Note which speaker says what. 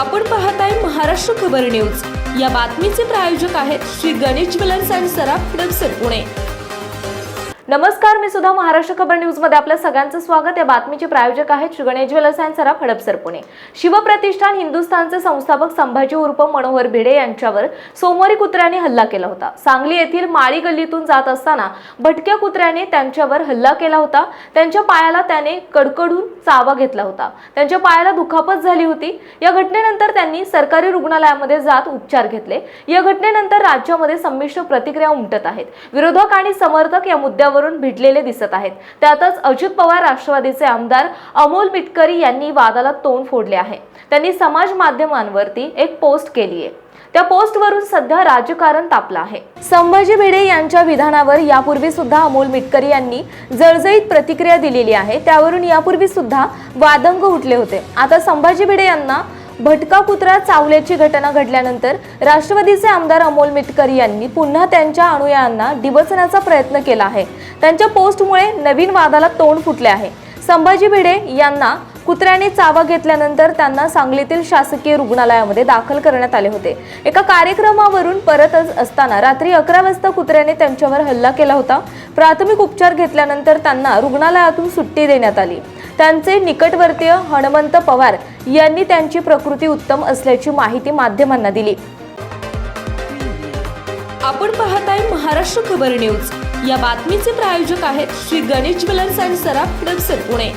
Speaker 1: आपण पाहत आहे महाराष्ट्र खबर न्यूज. या बातमीचे प्रायोजक आहेत श्री गणेश ज्वेलर्स अँड सराफ फिल्मसर पुणे.
Speaker 2: नमस्कार मी सुद्धा महाराष्ट्र खबर न्यूजमध्ये आपल्या सगळ्यांचं स्वागत. या बातमीचे प्रायोजक आहेत श्री गणेश ज्वेलर्स अँड सराफ हडपसर पुणे. शिवप्रतिष्ठान हिंदुस्थानचे संस्थापक संभाजी उर्फ मनोहर भिडे यांच्यावर सोमवारी कुत्र्याने हल्ला केला होता. सांगली येथील माळी गल्लीतून जात असताना भटक्या कुत्र्याने त्यांच्यावर हल्ला केला होता. त्यांच्या पायाला त्याने कडकडून चावा घेतला होता. त्यांच्या पायाला दुखापत झाली होती. या घटनेनंतर त्यांनी सरकारी रुग्णालयामध्ये जात उपचार घेतले. या घटनेनंतर राज्यामध्ये संमिश्र प्रतिक्रिया उमटत आहेत. विरोधक आणि समर्थक या मुद्द्यावरून भिडलेले दिसत आहेत. त्यातच अजित पवार राष्ट्रवादीचे आमदार अमोल मिटकरी यांनी वादाला तोंड फोडले आहे. त्यांनी समाज माध्यमांवरती एक पोस्ट केली आहे त्या पोस्टवरून सध्या राजकारण तापलं आहे. संभाजी भिडे यांच्या विधानावर यापूर्वी सुद्धा अमोल मिटकरी यांनी जळजळीत प्रतिक्रिया दिलेली आहे. त्यावरून यापूर्वी सुद्धा वादंग उठले होते. आता संभाजी भिडे यांना भटका कुत्रा चावल्याची घटना घडल्यानंतर राष्ट्रवादीचे आमदार अमोल मिटकरी यांनी पुन्हा त्यांच्या अनुयायांना डिवचण्याचा प्रयत्न केला आहे. त्यांच्या पोस्टमुळे नवीन वादाला तोंड फुटले आहे. संभाजी भिडे यांना कुत्र्याने चावा घेतल्यानंतर त्यांना सांगलीतील शासकीय रुग्णालयामध्ये दाखल करण्यात आले होते. एका कार्यक्रमावरून परत असताना रात्री अकरा वाजता कुत्र्याने त्यांच्यावर हल्ला केला होता. प्राथमिक उपचार घेतल्यानंतर त्यांना रुग्णालयातून सुट्टी देण्यात आली. त्यांचे निकटवर्तीय हनुमंत पवार यांनी त्यांची प्रकृती उत्तम असल्याची माहिती माध्यमांना दिली.
Speaker 1: आपण पाहत आहे महाराष्ट्र खबर न्यूज. या बातमीचे प्रायोजक आहेत श्री गणेश ज्वेलर्स अँड सराफ हडपसर पुणे.